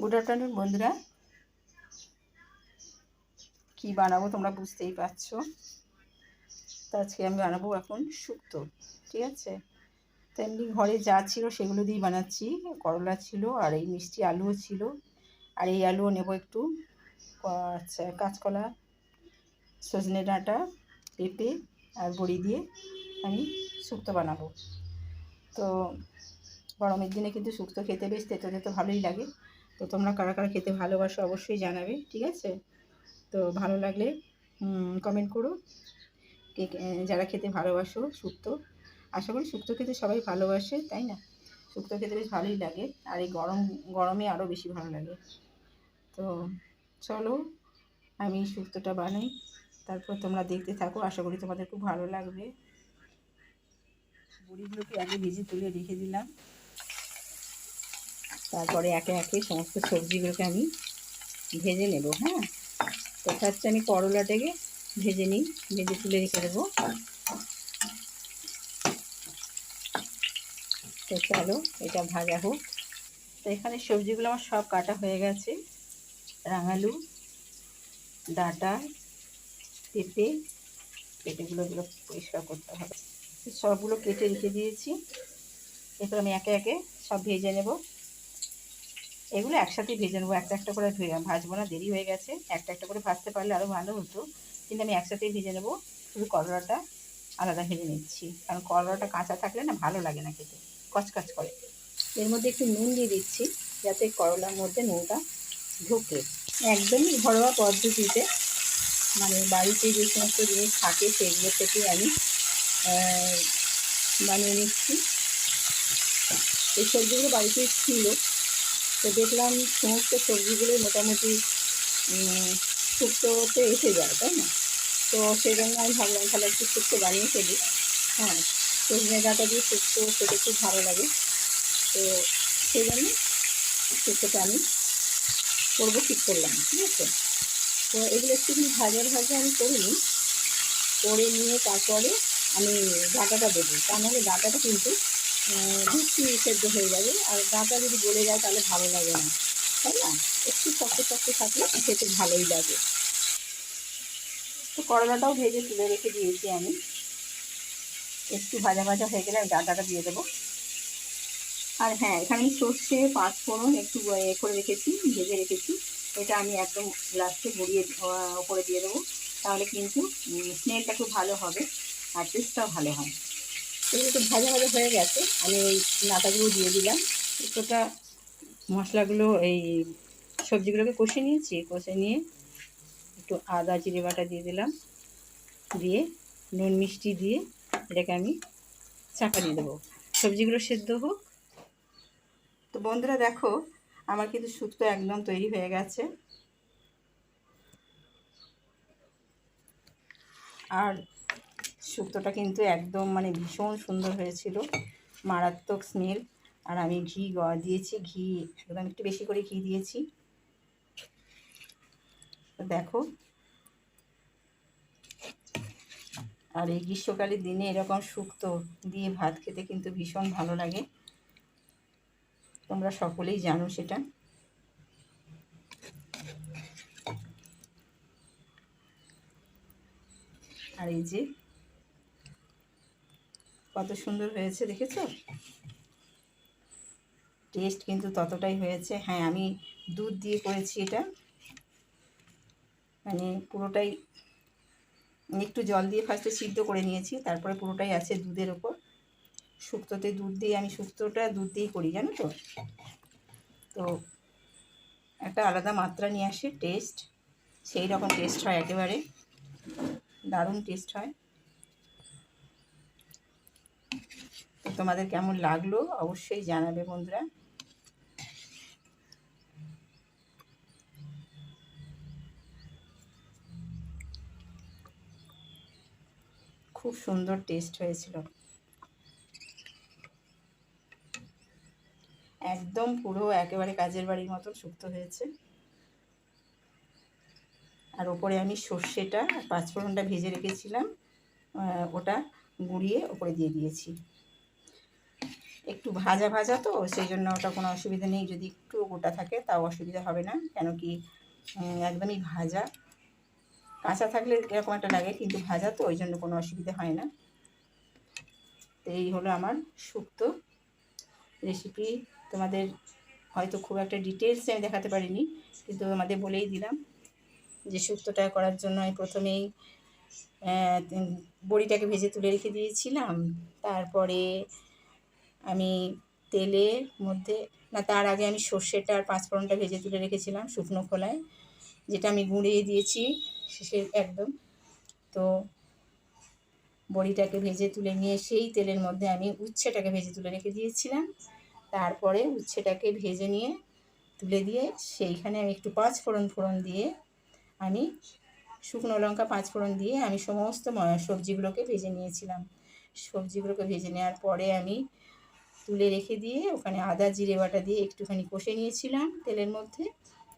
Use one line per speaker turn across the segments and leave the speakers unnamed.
Good afternoon বন্ধুরা। কি বানাবো তোমরা বুঝতেই পারছ? তো আজকে আমি বানাবো এখন শুক্তো, ঠিক আছে? তো এমনি ঘরে যা ছিল সেগুলো দিয়েই বানাচ্ছি। করলা ছিল, আর এই মিষ্টি আলুও ছিল। আর এই আলুও নেব একটু আচ্ছা কাঁচকলা, সজনে ডাঁটা, পেঁপে, আর বড়ি দিয়ে আমি শুক্তো বানাবো। তো গরমের দিনে কিন্তু শুক্তো খেতে বেশ তেতো তেতো ভালোই লাগে। তো তোমরা কারা কারা খেতে ভালোবাসো অবশ্যই জানাবে, ঠিক আছে? তো ভালো লাগলে কমেন্ট করো যারা খেতে ভালোবাসো শুক্তো আশা করি শুক্তো খেতে সবাই ভালোবাসে, তাই না? শুক্তো খেতে বেশ ভালোই লাগে, আর এই গরম, গরমে আরও বেশি ভালো লাগে। তো চলো, আমি শুক্তোটা বানাই, তারপর তোমরা দেখতে থাকো, আশা করি তোমাদের খুব ভালো লাগবে। বড়িগুলোকে আগে ভেজে তুলে রেখে দিলাম। তারপরে একে একে সমস্ত সবজিগুলোকে আমি ভেজে নেব হ্যাঁ? তো হচ্ছে আমি করলাটাকে ভেজে নিই, ভেজে তুলে রেখে দেবো। তো চলো, এটা ভাজা হোক। তো এখানে সবজিগুলো আমার সব কাটা হয়ে গেছে। রাঙালু, ডাটা, পেঁপে, পেঁপেগুলো এগুলো পরিষ্কার করতে হবে। সবগুলো কেটে রেখে দিয়েছি। এরপর আমি একে একে সব ভেজে নেব। এগুলো একসাথে ভেজে নেব, একটা একটা করে ভাজবো না, দেরি হয়ে গেছে। একটা একটা করে ভাজতে পারলে আরও ভালো হতো। কিন্তু আমি একসাথেই ভেজে নেব, শুধু করলাটা আলাদা ভেজে নিচ্ছি। কারণ করলাটা কাঁচা থাকলে না ভালো লাগে না খেতে, কচকচ করে। এর মধ্যে একটু নুন দিয়ে দিচ্ছি, যাতে করলার মধ্যে নুনটা ঢুকে। একদমই ঘরোয়া পদ্ধতিতে মানে বাড়িতে যে সমস্ত জিনিস থাকে, সেগুলো থেকে আমি বানিয়ে নিচ্ছি। এই সবজিগুলো বাড়িতে ছিল। তো দেখলাম সমস্ত সবজিগুলো মোটামুটি শুক্তোতে এসে যায়, তাই না? তো সেই জন্য আমি ভাবলাম তাহলে একটু শুক্তো বানিয়ে ফেলি। হ্যাঁ সজনে ডাটা দিয়ে শুক্তো খেতে খুব ভালো লাগে। তো সেই জন্য শুক্তোটা আমি করব ঠিক করলাম, ঠিক আছে? তো এগুলো একটুখানি ভাজা ভাজা আমি করে নিই করে নিয়ে তারপরে আমি ডাঁটাটা দেবো। তা নাহলে ডাঁটাটা কিন্তু বেশি সেদ্ধ হয়ে যাবে। আর ডাটা যদি গলে যায়, তাহলে ভালো লাগে না। তাই না? একটু শক্ত শক্ত থাকলে খেতে ভালোই লাগে। তো করলাটাও ভেজে তুলে রেখে দিয়েছি আমি। একটু ভাজা ভাজা হয়ে গেলে ডাটাটা দিয়ে দেবো। আর হ্যাঁ এখানে সর্ষে, পাঁচফোড়ন একটু, এ করে রেখেছি, ভেজে রেখেছি। এটা আমি একদম লাস্টে গড়িয়ে ওপরে দিয়ে দেবো। তাহলে কিন্তু স্মেলটা খুব ভালো হবে আর টেস্টটাও ভালো হয়। তো ভাজা ভাজা হয়ে গেছে। আমি এই নাটাগুলো দিয়ে দিলাম। কিছুটা মশলাগুলো এই সবজিগুলোকে কষে নিয়েছি। কষে নিয়ে একটু আদা, জিরে বাটা দিয়ে দিলাম। দিয়ে নুন, মিষ্টি দিয়ে এটাকে আমি চাপা দিয়ে দেবো। সবজিগুলো সেদ্ধ হোক। তো বন্ধুরা দেখো, আমার কিন্তু শুক্তো একদম তৈরি হয়ে গেছে। আর শুক্তোটা কিন্তু একদম মানে ভীষণ সুন্দর হয়েছিল। মারাত্মক স্মেল আর আমি ঘি দিয়েছি ঘি একদম একটু বেশি করে ঘি দিয়েছি। দেখো। আর এই গ্রীষ্মকালের দিনে এরকম শুক্তো দিয়ে ভাত খেতে কিন্তু ভীষণ ভালো লাগে। তোমরা সকলেই জানো সেটা। আর এই যে কত সুন্দর হয়েছে, দেখেছ? টেস্ট কিন্তু ততটাই হয়েছে। হ্যাঁ আমি দুধ দিয়ে করেছি এটা। মানে পুরোটাই একটু জল দিয়ে ফার্স্টে সিদ্ধ করে নিয়েছি, তারপরে পুরোটাই আছে দুধের ওপর। শুক্তোতে দুধ দিয়ে, আমি শুক্তোটা দুধ দিয়েই করি, জানো তো? তো একটা আলাদা মাত্রা নিয়ে আসে টেস্ট সেই রকম টেস্ট হয় একেবারে। দারুণ টেস্ট হয় তো তোমাদের কেমন লাগল অবশ্যই জানাবে বন্ধুরা। খুব সুন্দর টেস্ট হয়েছিল। একদম পুরো একেবারে কাজের বাড়ির মতন শুক্ত হয়েছে। আর ওপরে আমি সর্ষেটা পাঁচফোড়নটা ভেজে রেখেছিলাম ওটা গুঁড়িয়ে ওপরে দিয়ে দিয়েছি। একটু ভাজা ভাজা তো সেই জন্য ওটা কোনো অসুবিধা নেই। যদি একটু গোটা থাকে, তাও অসুবিধা হবে না। কেন কি একদমই ভাজা। কাঁচা থাকলে এরকম একটা লাগে, কিন্তু ভাজা তো ওই জন্য কোনো অসুবিধা হয় না। তো এই হলো আমার শুক্তো রেসিপি তোমাদের হয়তো খুব একটা ডিটেলসে আমি দেখাতে পারিনি, কিন্তু আমাদের বলেই দিলাম যে শুক্তোটা করার জন্য আমি প্রথমেই বড়িটাকে ভেজে তুলে রেখে দিয়েছিলাম। তারপরে আমি তেলের মধ্যে, না, তার আগে আমি সর্ষেটা আর পাঁচফোড়নটা ভেজে তুলে রেখেছিলাম শুকনো খোলায়, যেটা আমি গুঁড়িয়ে দিয়েছি শেষে একদম। তো বড়িটাকে ভেজে তুলে নিয়ে সেই তেলের মধ্যে আমি উচ্ছেটাকে ভেজে তুলে রেখে দিয়েছিলাম। তারপরে উচ্ছেটাকে ভেজে নিয়ে তুলে দিয়ে সেইখানে আমি একটু পাঁচ ফোড়ন ফোড়ন দিয়ে আমি শুকনো লঙ্কা পাঁচ ফোড়ন দিয়ে আমি সমস্ত সবজিগুলোকে ভেজে নিয়েছিলাম। সবজিগুলোকে ভেজে নেওয়ার পরে আমি তুলে রেখে দিয়ে ওখানে আদা, জিরে বাটা দিয়ে একটুখানি কষে নিয়েছিলাম তেলের মধ্যে।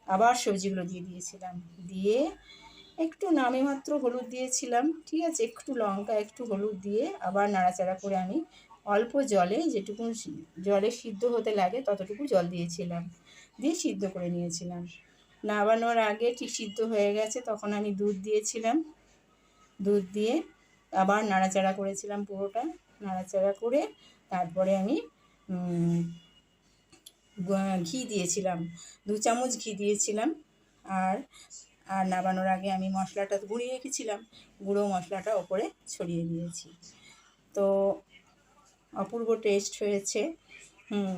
আবার সবজিগুলো দিয়ে দিয়েছিলাম। দিয়ে একটু নামে মাত্র হলুদ দিয়েছিলাম, ঠিক আছে? একটু লঙ্কা, একটু হলুদ দিয়ে আবার নাড়াচাড়া করে আমি অল্প জলে যেটুকু জলে সিদ্ধ হতে লাগে ততটুকু জল দিয়েছিলাম, দিয়ে সিদ্ধ করে নিয়েছিলাম। নামানোর আগে ঠিক সিদ্ধ হয়ে গেছে, তখন আমি দুধ দিয়েছিলাম। দুধ দিয়ে আবার নাড়াচাড়া করেছিলাম পুরোটা, নাড়াচাড়া করে তারপরে আমি ঘি দিয়েছিলাম, দু চামচ ঘি দিয়েছিলাম, আর আর নামানোর আগে আমি মশলাটা গুঁড়িয়ে রেখেছিলাম, গুঁড়ো মশলাটা ওপরে ছড়িয়ে দিয়েছি। তো, অপূর্ব টেস্ট হয়েছে। হুম,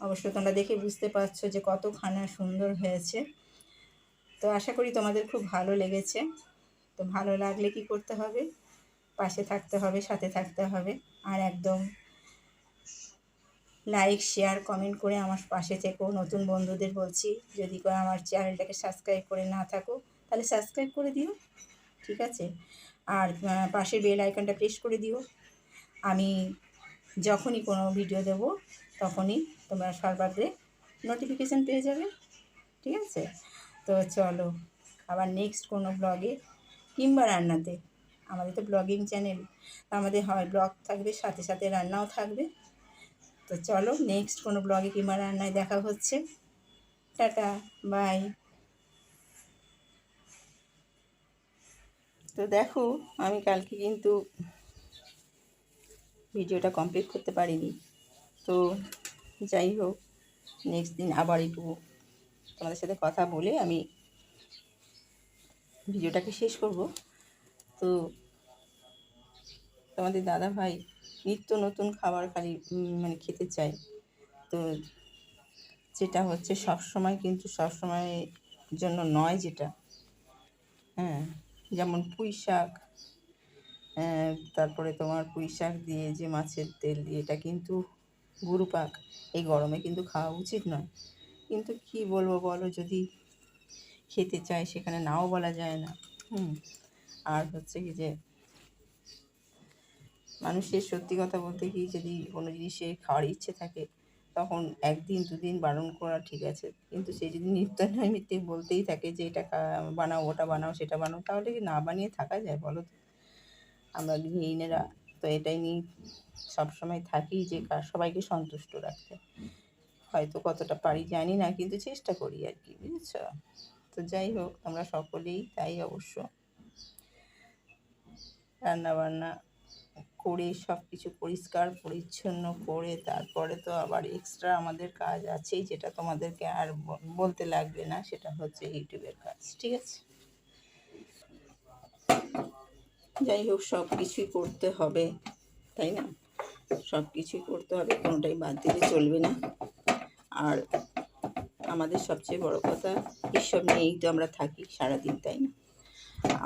অবশ্য তোমরা দেখে বুঝতে পারছ যে কত খানা সুন্দর হয়েছে। তো আশা করি তোমাদের খুব ভালো লেগেছে। তো ভালো লাগলে কি করতে হবে? পাশে থাকতে হবে, সাথে থাকতে হবে, আর একদম লাইক শেয়ার কমেন্ট করে আমার পাশে থেকো। নতুন বন্ধুদের বলছি, যদি করে আমার চ্যানেলটাকে সাবস্ক্রাইব করে না থাকো, তাহলে সাবস্ক্রাইব করে দিও, ঠিক আছে? আর পাশের পাশে বেল আইকনটা প্রেস করে দিও। আমি যখনই কোনো ভিডিও দেব, তখনই তোমরা সর্বাগ্রে নোটিফিকেশান পেয়ে যাবে, ঠিক আছে? তো চলো, আবার নেক্সট কোনো ব্লগে কিংবা রান্নাতে। আমাদের তো ব্লগিং চ্যানেল আমাদের হয় ব্লগ থাকবে, সাথে সাথে রান্নাও থাকবে। তো চলো নেক্সট কোনো ব্লগে কিংবা রান্নায় দেখা হচ্ছে। টাটা বাই তো দেখো, আমি কালকে কিন্তু ভিডিওটা কমপ্লিট করতে পারিনি। তো যাই হোক নেক্সট দিন আবার একটু তোমাদের সাথে কথা বলে আমি ভিডিওটাকে শেষ করব। তো তোমাদের দাদা ভাই নিত্য নতুন খাবার খালি মানে খেতে চাই। তো যেটা হচ্ছে সব সময় কিন্তু সব সময় জন্য নয় যেটা। হ্যাঁ যেমন পুঁই শাক আহ, তারপরে তোমার পুঁই শাক দিয়ে যে মাছের তেল দিয়ে এটা কিন্তু গুরু পাক। এই গরমে কিন্তু খাওয়া উচিত নয়। কিন্তু কি বলব বলো যদি খেতে চায় সেখানে নাও বলা যায় না। হুম আর হচ্ছে কি যে মানুষের সত্যি কথা বলতে কি যদি কোনো জিনিসে খাওয়ার ইচ্ছে থাকে, তখন একদিন দুদিন বারণ করা ঠিক আছে। কিন্তু সে যদি নিত্য নৈমিত্তিক বলতেই থাকে যে এটা বানাও, ওটা বানাও, সেটা বানাও, তাহলে কি না বানিয়ে থাকা যায় বলো তো? আমরা গৃহিণীরা তো এটাই নিয়ে সবসময় থাকি যে সবাইকে সন্তুষ্ট রাখতে। হয়তো কতটা পারি জানি না, কিন্তু চেষ্টা করি আর কি, বুঝেছ? তো যাই হোক, আমরা সকলেই তাই অবশ্য। রান্না বান্না করে সব কিছু পরিষ্কার, পরিচ্ছন্ন করে, তারপরে তো আবার এক্সট্রা আমাদের কাজ আছেই, যেটা তোমাদেরকে আর বলতে লাগবে না, সেটা হচ্ছে ইউটিউবের কাজ, ঠিক আছে? যাই হোক সব কিছুই করতে হবে, তাই না? সব কিছুই করতে হবে, কোনোটাই বাদ দিলে চলবে না। আর আমাদের সবচেয়ে বড় কথা, এসব নিয়েই তো আমরা থাকি সারাদিন, তাই না?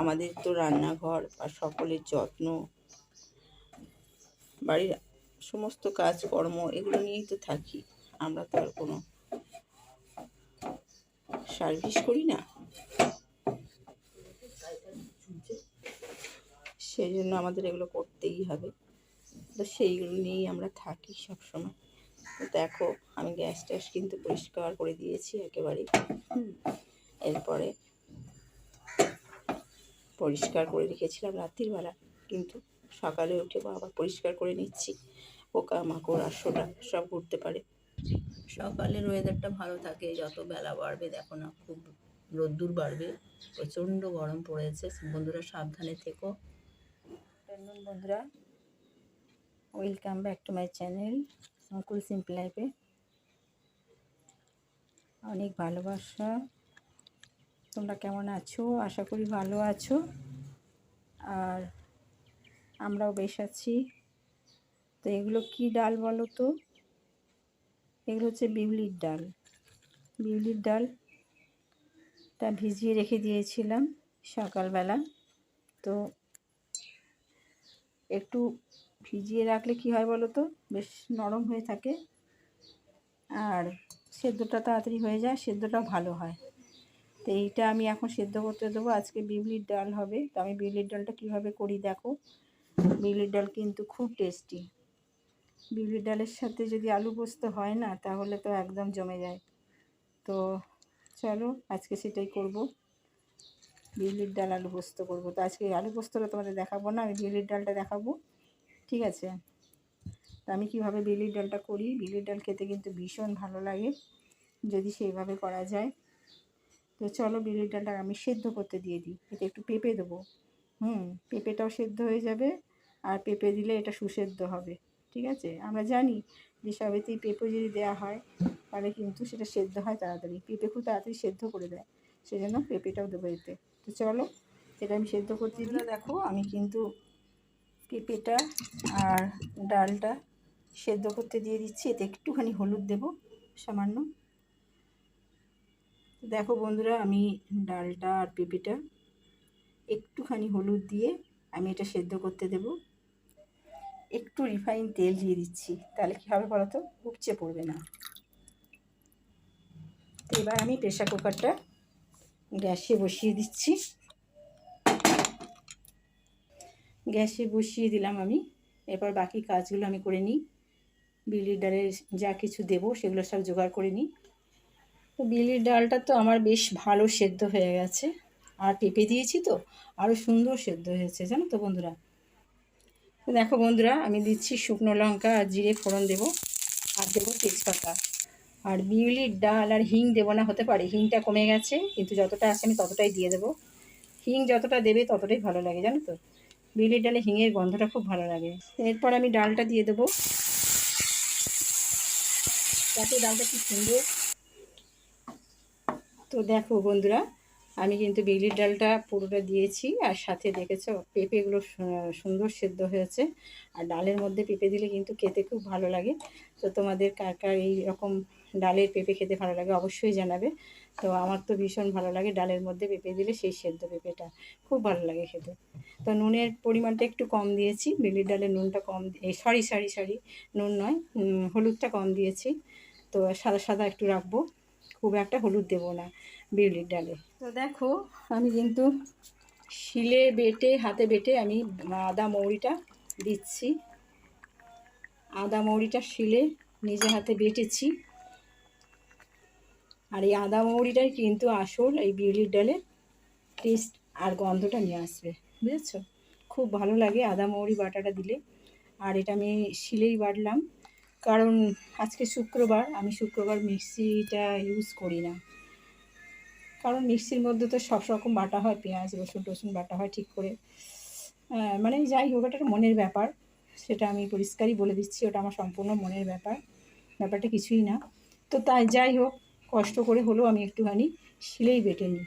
আমাদের তো রান্নাঘর বা সকলের যত্ন বাড়ির সমস্ত কাজকর্ম এগুলো নিয়েই তো থাকি। আমরা তো আর কোনো সার্ভিস করি না। সেই জন্য আমাদের এগুলো করতেই হবে। তো সেইগুলো নিয়েই আমরা থাকি সবসময়। তো দেখো, আমি গ্যাস ট্যাস কিন্তু পরিষ্কার করে দিয়েছি একেবারে। এরপরে পরিষ্কার করে রেখেছিলাম রাত্রিবেলা, কিন্তু সকালে উঠে আবার পরিষ্কার করে নিচ্ছি। পোকা মাকড় আরশোটা সব ঘুরতে পারে। সকালের ওয়েদারটা ভালো থাকে যত বেলা বাড়বে দেখো না খুব রোদ্দুর বাড়বে প্রচণ্ড গরম পড়েছে। বন্ধুরা সাবধানে থেকো। বন্ধুরা welcome back to my channel Ankul simple লাইফে অনেক ভালোবাসা। তোমরা কেমন আছো? আশা করি ভালো আছো। আর আমরাও বেশ আছি। তো এগুলো কি ডাল বলো তো? এগুলো হচ্ছে বিউলির ডাল। বিউলির ডালটা ভিজিয়ে রেখে দিয়েছিলাম সকালবেলা। তো একটু ভিজিয়ে রাখলে কি হয় বলো তো? বেশ নরম হয়ে থাকে। আর সেদ্ধটা তাড়াতাড়ি হয়ে যায় সেদ্ধটা ভালো হয়। তো এইটা আমি এখন সেদ্ধ করতে দেবো। আজকে বিউলির ডাল হবে। তো আমি বিউলির ডালটা কীভাবে করি দেখো। বিউলির ডাল কিন্তু খুব টেস্টি। বিউলির ডালের সাথে যদি আলু পোস্ত হয় না, তাহলে তো একদম জমে যায়। তো চলো, আজকে সেটাই করব। বিউলির ডাল, আলু পোস্ত করব। তো আজকে আলু পোস্তটা তোমাদের দেখাবো না, আমি বিউলির ডালটা দেখাবো। ঠিক আছে? তো আমি কীভাবে বিউলির ডালটা করি? বিউলির ডাল খেতে কিন্তু ভীষণ ভালো লাগে, যদি সেইভাবে করা যায়। তো চলো, বিউলির ডালটা আমি সেদ্ধ করতে দিয়ে দিই। এটা একটু পেঁপে দেবো। হুম, পেঁপেটাও সেদ্ধ হয়ে যাবে আর পেঁপে দিলে এটা সুসেদ্ধ হবে, ঠিক আছে? আমরা জানি যে সবেতেই পেঁপে যদি দেওয়া হয়, তাহলে কিন্তু সেটা সেদ্ধ হয় তাড়াতাড়ি। পেঁপে খুব তাড়াতাড়ি সেদ্ধ করে দেয় সেই জন্য পেঁপেটাও দেবো এতে। তো চলো, এটা আমি সেদ্ধ করতে দিই। দেখো, আমি কিন্তু পেঁপেটা আর ডালটা সেদ্ধ করতে দিয়ে দিচ্ছি। এতে একটুখানি হলুদ দেব, সামান্য। দেখো বন্ধুরা, আমি ডালটা আর পেঁপেটা একটুখানি হলুদ দিয়ে আমি এটা সেদ্ধ করতে দেব। একটু রিফাইন তেল দিয়ে দিচ্ছি। তাহলে কী হবে বলো তো উপচে পড়বে না। এবার আমি প্রেশার কুকারটা গ্যাসে বসিয়ে দিচ্ছি। গ্যাসে বসিয়ে দিলাম আমি। এরপর বাকি কাজগুলো আমি করে নিই। বিউলির ডালের যা কিছু দেবো সেগুলো সব জোগাড় করে নিই। তো বিউলির ডালটা তো আমার বেশ ভালো সেদ্ধ হয়ে গেছে। আর পেঁপে দিয়েছি তো আরও সুন্দর সেদ্ধ হয়েছে, জানো তো বন্ধুরা? দেখো বন্ধুরা, আমি দিচ্ছি শুকনো লঙ্কা আর জিরে ফোড়ন দেবো, আর দেবো তেজপাতা। আর বিউলির ডাল আর হিং দেবো না, হতে পারে, হিংটা কমে গেছে, কিন্তু যতটা আছে আমি ততটাই দিয়ে দেবো। হিং যতটা দেবে ততটাই ভালো লাগে, জানো তো? বিউলির ডালে হিঙের গন্ধটা খুব ভালো লাগে। এরপর আমি ডালটা দিয়ে দেবো। যাতে ডালটা খুব সুন্দর। তো দেখো বন্ধুরা আমি কিন্তু বিউলির ডালটা পুরোটা দিয়েছি আর সাথে দেখেছ পেঁপেগুলো সুন্দর সেদ্ধ হয়েছে। আর ডালের মধ্যে পেঁপে দিলে কিন্তু খেতে খুব ভালো লাগে। তো তোমাদের কার কার এই রকম ডালের পেঁপে খেতে ভালো লাগে অবশ্যই জানাবে। তো আমার তো ভীষণ ভালো লাগে ডালের মধ্যে পেঁপে দিলে সেই সেদ্ধ পেঁপেটা। খুব ভালো লাগে খেতে। তো নুনের পরিমাণটা একটু কম দিয়েছি, বিউলির ডালের নুনটা কম এই সরি সরি সরি, নুন নয় হলুদটা কম দিয়েছি। তো সাদা সাদা একটু রাখব। খুব একটা হলুদ দেবো না বিউলির ডালে। তো দেখো, আমি কিন্তু শিলে বেটে, হাতে বেটে আমি আদা মৌরিটা দিচ্ছি। আদা মৌরিটা শিলে নিজে হাতে বেটেছি। আর এই আদা মৌরিটাই কিন্তু আসল এই বিউলির ডালে টেস্ট আর গন্ধটা নিয়ে আসবে, বুঝেছ? খুব ভালো লাগে আদা মৌরি বাটাটা দিলে। আর এটা আমি শিলেই বাটলাম। কারণ আজকে শুক্রবার, আমি শুক্রবার মিক্সিটা ইউজ করি না। কারণ মিক্সির মধ্যে তো সব রকম বাটা হয়, পেঁয়াজ, রসুন, টসুন বাটা হয় ঠিক করে। মানে যাই হোক, এটা মনের ব্যাপার। সেটা আমি পরিষ্কারই বলে দিচ্ছি, ওটা আমার সম্পূর্ণ মনের ব্যাপার। ব্যাপারটা কিছুই না। তো তাই যাই হোক, কষ্ট করে হলেও আমি একটুখানি শিলেই বেটে নিই।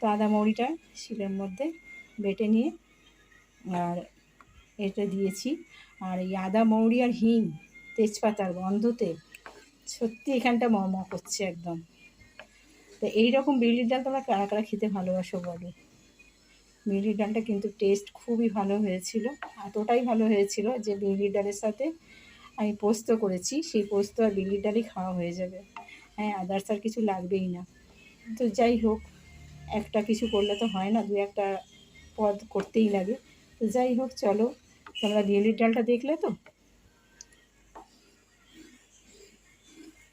তো আদা মৌরিটা শিলের মধ্যে বেটে নিয়ে আর এটা দিয়েছি। আর এই আদা মৌরি আর হিং তেজপাতার গন্ধতে সত্যি এখানটা ম করছে একদম। তো এইরকম বিউলির ডাল তোমরা কারা কারা খেতে ভালোবাসো বলো? বিউলির ডালটা কিন্তু টেস্ট খুবই ভালো হয়েছিল, এতটাই ভালো হয়েছিল যে বিউলির ডালের সাথে আমি পোস্ত করেছি, সেই পোস্ত আর বিউলির ডালই খাওয়া হয়ে যাবে। হ্যাঁ আদার্স আর কিছু লাগবেই না। তো যাই হোক, একটা কিছু করলে তো হয় না, দু একটা পদ করতেই লাগে। তো যাই হোক, চলো, তোমরা বিউলির ডালটা দেখলে তো?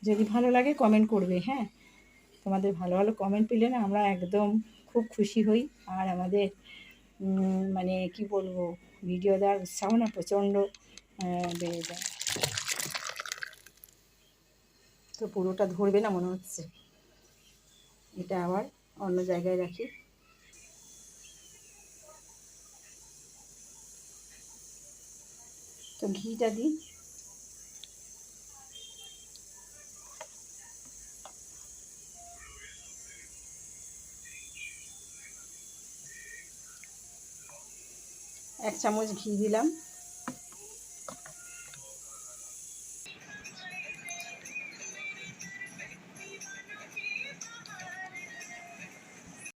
যদি ভালো লাগে কমেন্ট করবে হ্যাঁ? তোমাদের ভালো ভালো কমেন্ট পেলে না আমরা একদম খুব খুশি হই। আর আমাদের মানে কি বলব ভিডিও দেওয়ার উৎসাহ না প্রচণ্ড বেড়ে যায়। তো পুরোটা ধরবে না মনে হচ্ছে? এটা আবার অন্য জায়গায় রাখি। তো ঘিটা দিই। এক চামচ ঘি দিলাম।